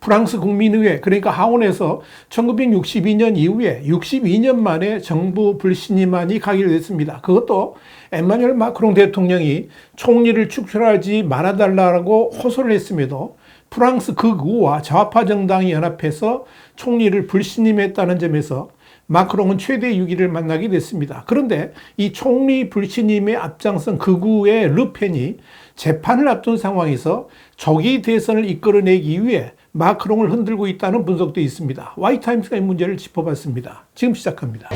프랑스 국민의회 그러니까 하원에서 1962년 이후에 62년 만에 정부 불신임안이 가결됐습니다. 그것도 에마뉴엘 마크롱 대통령이 총리를 축출하지 말아달라고 호소를 했음에도 프랑스 극우와 좌파 정당이 연합해서 총리를 불신임했다는 점에서 마크롱은 최대 위기를 만나게 됐습니다. 그런데 이 총리 불신임에 앞장선 극우의 르펜이 재판을 앞둔 상황에서 조기 대선을 이끌어내기 위해 마크롱을 흔들고 있다는 분석도 있습니다. 와이타임스가 이 문제를 짚어봤습니다. 지금 시작합니다.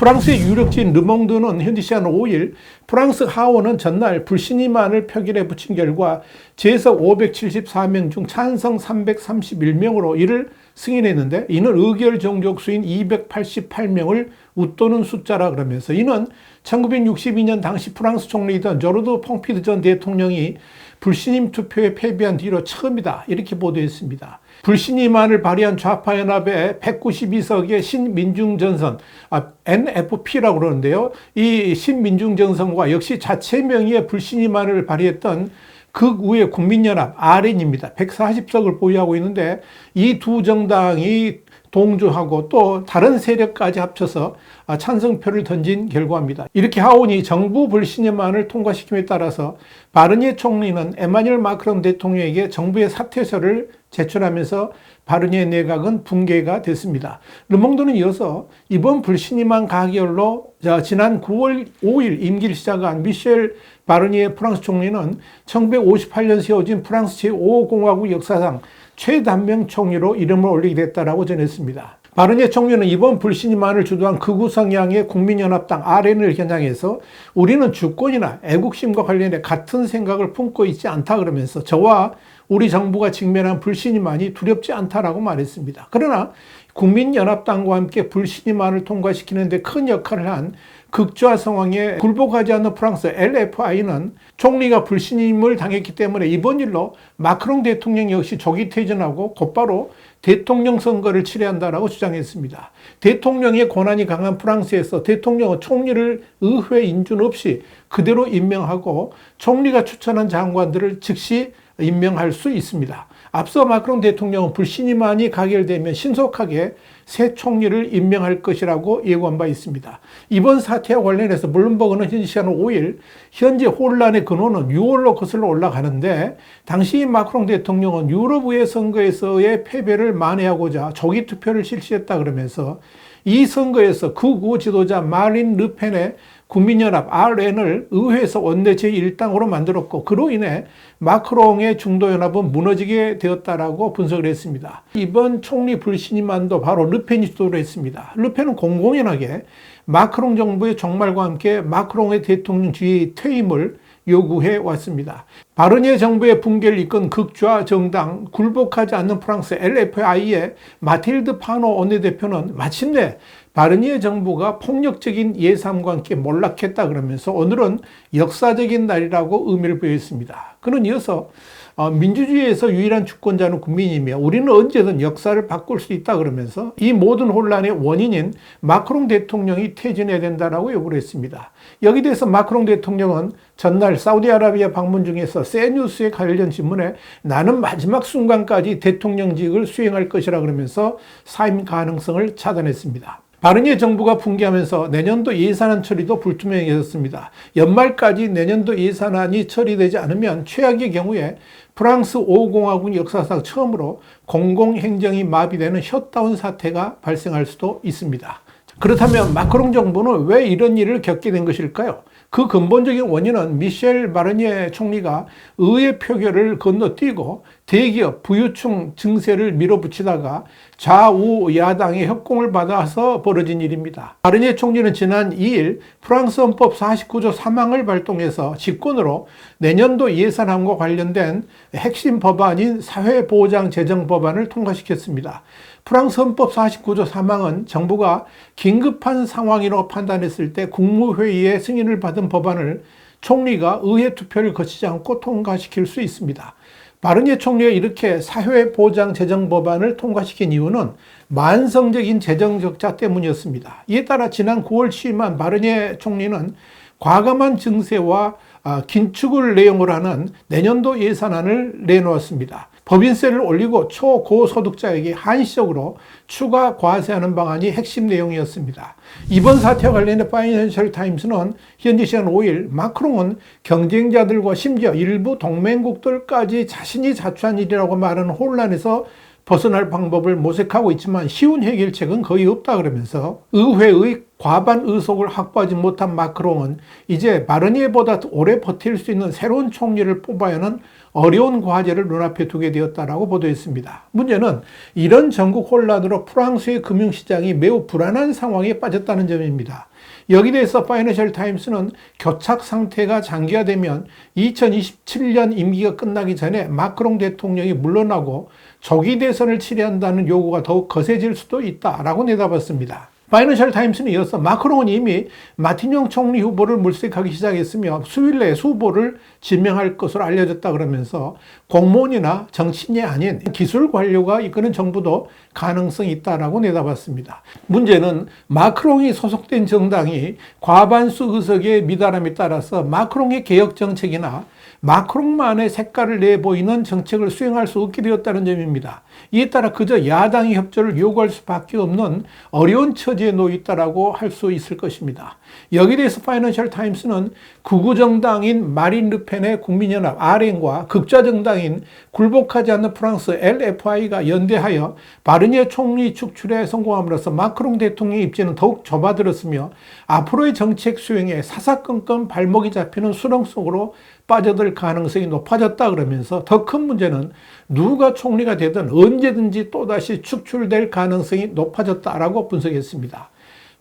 프랑스의 유력지인 르몽드는 현지 시간 5일 프랑스 하원은 전날 불신임안을 표결에 붙인 결과 재석 574명 중 찬성 331명으로 이를 승인했는데 이는 의결 정족 수인 288명을 웃도는 숫자라 그러면서 이는 1962년 당시 프랑스 총리이던 조르드 퐁피드 전 대통령이 불신임 투표에 패배한 뒤로 처음이다 이렇게 보도했습니다. 불신임안을 발의한 좌파연합의 192석의 신민중전선, 아, NFP라고 그러는데요. 이 신민중전선과 역시 자체 명의의 불신임안을 발의했던 극우의 국민연합 RN입니다. 140석을 보유하고 있는데 이 두 정당이 동조하고 또 다른 세력까지 합쳐서 찬성표를 던진 결과입니다. 이렇게 하원이 정부 불신임안을 통과시킴에 따라서 바르니에 총리는 에마뉴엘 마크롱 대통령에게 정부의 사퇴서를 제출하면서 바르니에 내각은 붕괴가 됐습니다. 르몽도는 이어서 이번 불신임안 가결로 지난 9월 5일 임기를 시작한 미셸 바르니에 프랑스 총리는 1958년 세워진 프랑스 제5공화국 역사상 최단명 총리로 이름을 올리게 됐다라고 전했습니다. 바르니에 총리는 이번 불신임안을 주도한 극우 성향의 국민연합당 RN을 겨냥해서 우리는 주권이나 애국심과 관련해 같은 생각을 품고 있지 않다 그러면서 저와 우리 정부가 직면한 불신임안이 두렵지 않다라고 말했습니다. 그러나 국민연합당과 함께 불신임안을 통과시키는데 큰 역할을 한 극좌 상황에 굴복하지 않는 프랑스 LFI는 총리가 불신임을 당했기 때문에 이번 일로 마크롱 대통령 역시 조기 퇴진하고 곧바로 대통령 선거를 치러한다라고 주장했습니다. 대통령의 권한이 강한 프랑스에서 대통령은 총리를 의회 인준 없이 그대로 임명하고 총리가 추천한 장관들을 즉시 임명할 수 있습니다. 앞서 마크롱 대통령은 불신임안이 가결되면 신속하게 새 총리를 임명할 것이라고 예고한 바 있습니다. 이번 사태와 관련해서 블룸버그는 현지 시간 5일 현재 혼란의 근원은 6월로 거슬러 올라가는데 당시 마크롱 대통령은 유럽의 선거에서의 패배를 만회하고자 조기 투표를 실시했다 그러면서 이 선거에서 극우 지도자 마린 르펜의 국민연합 RN을 의회에서 원내 제1당으로 만들었고 그로 인해 마크롱의 중도연합은 무너지게 되었다라고 분석을 했습니다. 이번 총리 불신임안도 바로 르펜이 주도를 했습니다. 르펜은 공공연하게 마크롱 정부의 종말과 함께 마크롱의 대통령주의 퇴임을 요구해 왔습니다. 바르니에 정부의 붕괴를 이끈 극좌 정당 굴복하지 않는 프랑스 LFI의 마틸드 파노 원내대표는 마침내 바르니에 정부가 폭력적인 예상과 함께 몰락했다 그러면서 오늘은 역사적인 날이라고 의미를 부여했습니다. 그는 이어서 어, 민주주의에서 유일한 주권자는 국민이며 우리는 언제든 역사를 바꿀 수 있다 그러면서 이 모든 혼란의 원인인 마크롱 대통령이 퇴진해야 된다라고 요구를 했습니다. 여기 대해서 마크롱 대통령은 전날 사우디아라비아 방문 중에서 세뉴스에 관련 질문에 나는 마지막 순간까지 대통령직을 수행할 것이라 그러면서 사임 가능성을 차단했습니다. 바르니에 정부가 붕괴하면서 내년도 예산안 처리도 불투명해졌습니다. 연말까지 내년도 예산안이 처리되지 않으면 최악의 경우에 프랑스 5공화국 역사상 처음으로 공공행정이 마비되는 셧다운 사태가 발생할 수도 있습니다. 그렇다면 마크롱 정부는 왜 이런 일을 겪게 된 것일까요? 그 근본적인 원인은 미셸 바르니에 총리가 의회 표결을 건너뛰고 대기업 부유층 증세를 밀어붙이다가 좌우 야당의 협공을 받아서 벌어진 일입니다. 바르니에 총리는 지난 2일 프랑스 헌법 49조 3항을 발동해서 직권으로 내년도 예산안과 관련된 핵심 법안인 사회보장 재정 법안을 통과시켰습니다. 프랑스 헌법 49조 3항은 정부가 긴급한 상황이라고 판단했을 때 국무회의의 승인을 받은 법안을 총리가 의회 투표를 거치지 않고 통과시킬 수 있습니다. 바르니에 총리가 이렇게 사회보장 재정 법안을 통과시킨 이유는 만성적인 재정 적자 때문이었습니다. 이에 따라 지난 9월 취임한 바르니에 총리는 과감한 증세와 아, 긴축을 내용으로 하는 내년도 예산안을 내놓았습니다. 법인세를 올리고 초고소득자에게 한시적으로 추가 과세하는 방안이 핵심 내용이었습니다. 이번 사태와 관련해 파이낸셜 타임스는 현지 시간 5일 마크롱은 경쟁자들과 심지어 일부 동맹국들까지 자신이 자초한 일이라고 말하는 혼란에서 벗어날 방법을 모색하고 있지만 쉬운 해결책은 거의 없다 그러면서 의회의 과반 의석을 확보하지 못한 마크롱은 이제 바르니에보다 오래 버틸 수 있는 새로운 총리를 뽑아야 하는 어려운 과제를 눈앞에 두게 되었다라고 보도했습니다. 문제는 이런 전국 혼란으로 프랑스의 금융시장이 매우 불안한 상황에 빠졌다는 점입니다. 여기 대해서 파이낸셜 타임스는 교착 상태가 장기화되면 2027년 임기가 끝나기 전에 마크롱 대통령이 물러나고 조기 대선을 치러한다는 요구가 더욱 거세질 수도 있다라고 내다봤습니다. 파이낸셜 타임스는 이어서 마크롱은 이미 마티뇽 총리 후보를 물색하기 시작했으며 수일 내에 후보를 지명할 것으로 알려졌다 그러면서 공무원이나 정치인이 아닌 기술 관료가 이끄는 정부도 가능성이 있다라고 내다봤습니다. 문제는 마크롱이 소속된 정당이 과반수 의석의 미달함에 따라서 마크롱의 개혁 정책이나 마크롱만의 색깔을 내보이는 정책을 수행할 수 없게 되었다는 점입니다. 이에 따라 그저 야당의 협조를 요구할 수밖에 없는 어려운 처지 에 놓여 있다라고 할 수 있을 것입니다. 여기에 대해서 파이낸셜 타임스는 구구 정당인 마린 르펜의 국민연합 RN과 극좌 정당인 굴복하지 않는 프랑스 LFI가 연대하여 바르니에 총리 축출에 성공함으로써 마크롱 대통령의 입지는 더욱 좁아들었으며 앞으로의 정책 수행에 사사건건 발목이 잡히는 수렁 속으로 빠져들 가능성이 높아졌다 그러면서 더 큰 문제는 누가 총리가 되든 언제든지 또다시 축출될 가능성이 높아졌다라고 분석했습니다.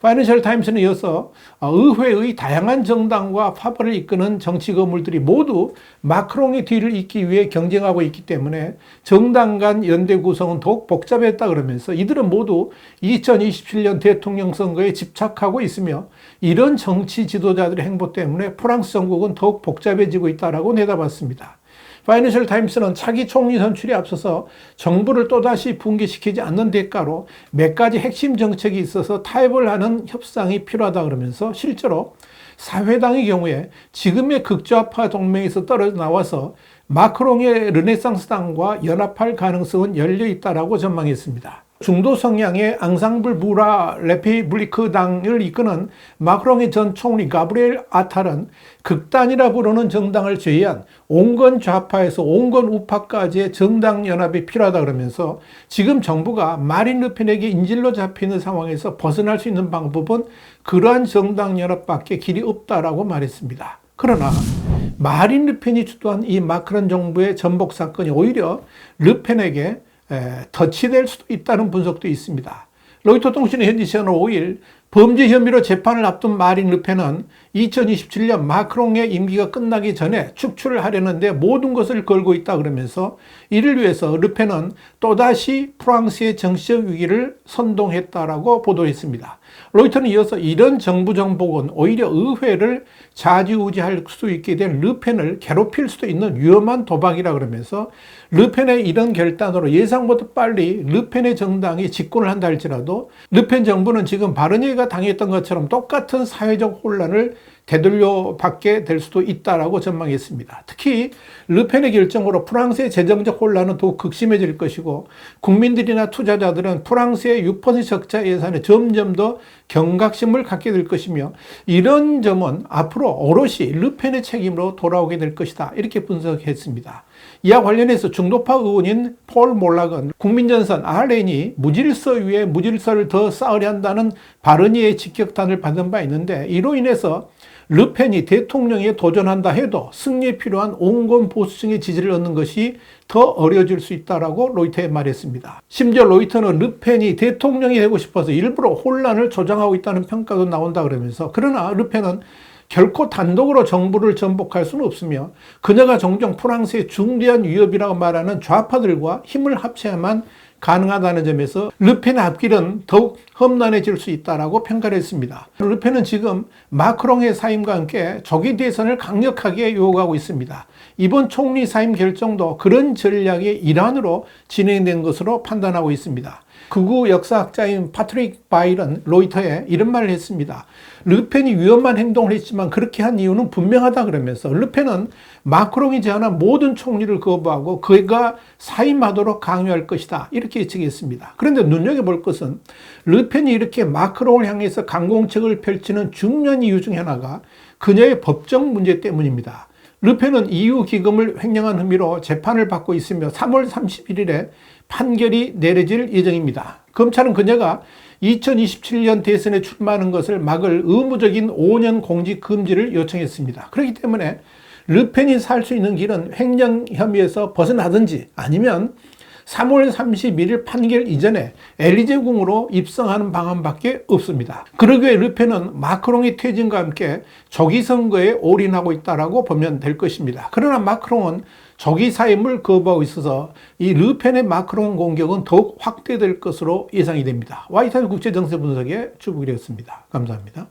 파이낸셜 타임스는 이어서 의회의 다양한 정당과 파벌을 이끄는 정치 거물들이 모두 마크롱의 뒤를 잇기 위해 경쟁하고 있기 때문에 정당 간 연대 구성은 더욱 복잡했다 그러면서 이들은 모두 2027년 대통령 선거에 집착하고 있으며 이런 정치 지도자들의 행보 때문에 프랑스 정국은 더욱 복잡해지고 있다라고 내다봤습니다. 파이낸셜 타임스는 차기 총리 선출에 앞서서 정부를 또다시 붕괴시키지 않는 대가로 몇 가지 핵심 정책이 있어서 타협을 하는 협상이 필요하다 그러면서 실제로 사회당의 경우에 지금의 극좌파 동맹에서 떨어져 나와서 마크롱의 르네상스당과 연합할 가능성은 열려 있다라고 전망했습니다. 중도 성향의 앙상블 무라 레피블리크 당을 이끄는 마크롱의 전 총리 가브리엘 아탈은 극단이라 부르는 정당을 제외한 온건 좌파에서 온건 우파까지의 정당 연합이 필요하다 그러면서 지금 정부가 마린 르펜에게 인질로 잡히는 상황에서 벗어날 수 있는 방법은 그러한 정당 연합밖에 길이 없다라고 말했습니다. 그러나 마린 르펜이 주도한 이 마크론 정부의 전복 사건이 오히려 르펜에게 덧치될 수도 있다는 분석도 있습니다. 로이터 통신의 현지 시간 5일 범죄 혐의로 재판을 앞둔 마린 르펜은 2027년 마크롱의 임기가 끝나기 전에 축출을 하려는데 모든 것을 걸고 있다 그러면서 이를 위해서 르펜은 또다시 프랑스의 정치적 위기를 선동했다라고 보도했습니다. 로이터는 이어서 이런 정부 정복은 오히려 의회를 좌지우지할 수 있게 된 르펜을 괴롭힐 수도 있는 위험한 도박이라 그러면서 르펜의 이런 결단으로 예상보다 빨리 르펜의 정당이 집권을 한다 할지라도 르펜 정부는 지금 바르니에가 당했던 것처럼 똑같은 사회적 혼란을 되돌려 받게 될 수도 있다라고 전망했습니다. 특히 르펜의 결정으로 프랑스의 재정적 혼란은 더욱 극심해질 것이고 국민들이나 투자자들은 프랑스의 6% 적자 예산에 점점 더 경각심을 갖게 될 것이며 이런 점은 앞으로 오롯이 르펜의 책임으로 돌아오게 될 것이다. 이렇게 분석했습니다. 이와 관련해서 중도파 의원인 폴 몰락은 국민전선 RN이 무질서 위에 무질서를 더 쌓으려 한다는 바르니의 직격탄을 받은 바 있는데 이로 인해서 르펜이 대통령에 도전한다 해도 승리에 필요한 온건 보수층의 지지를 얻는 것이 더 어려워질 수 있다라고 로이터에 말했습니다. 심지어 로이터는 르펜이 대통령이 되고 싶어서 일부러 혼란을 조장하고 있다는 평가도 나온다 그러면서 그러나 르펜은 결코 단독으로 정부를 전복할 수는 없으며 그녀가 종종 프랑스의 중대한 위협이라고 말하는 좌파들과 힘을 합쳐야만 가능하다는 점에서 르펜의 앞길은 더욱 험난해질 수 있다라고 평가를 했습니다. 르펜은 지금 마크롱의 사임과 함께 조기 대선을 강력하게 요구하고 있습니다. 이번 총리 사임 결정도 그런 전략의 일환으로 진행된 것으로 판단하고 있습니다. 극우 역사학자인 파트릭 바이런 로이터에 이런 말을 했습니다. 르펜이 위험한 행동을 했지만 그렇게 한 이유는 분명하다 그러면서 르펜은 마크롱이 제안한 모든 총리를 거부하고 그가 사임하도록 강요할 것이다. 이렇게 예측했습니다. 그런데 눈여겨볼 것은 르펜이 이렇게 마크롱을 향해서 강공책을 펼치는 중요한 이유 중 하나가 그녀의 법적 문제 때문입니다. 르펜은 EU 기금을 횡령한 혐의로 재판을 받고 있으며 3월 31일에 판결이 내려질 예정입니다. 검찰은 그녀가 2027년 대선에 출마하는 것을 막을 의무적인 5년 공직 금지를 요청했습니다. 그렇기 때문에 르펜이 살 수 있는 길은 횡령 혐의에서 벗어나든지 아니면 3월 31일 판결 이전에 엘리제궁으로 입성하는 방안밖에 없습니다. 그러기에 르펜은 마크롱의 퇴진과 함께 조기 선거에 올인하고 있다라고 보면 될 것입니다. 그러나 마크롱은 조기 사임을 거부하고 있어서 이 르펜의 마크롱 공격은 더욱 확대될 것으로 예상이 됩니다. 와이타임 국제정세 분석의 주북이었습니다. 감사합니다.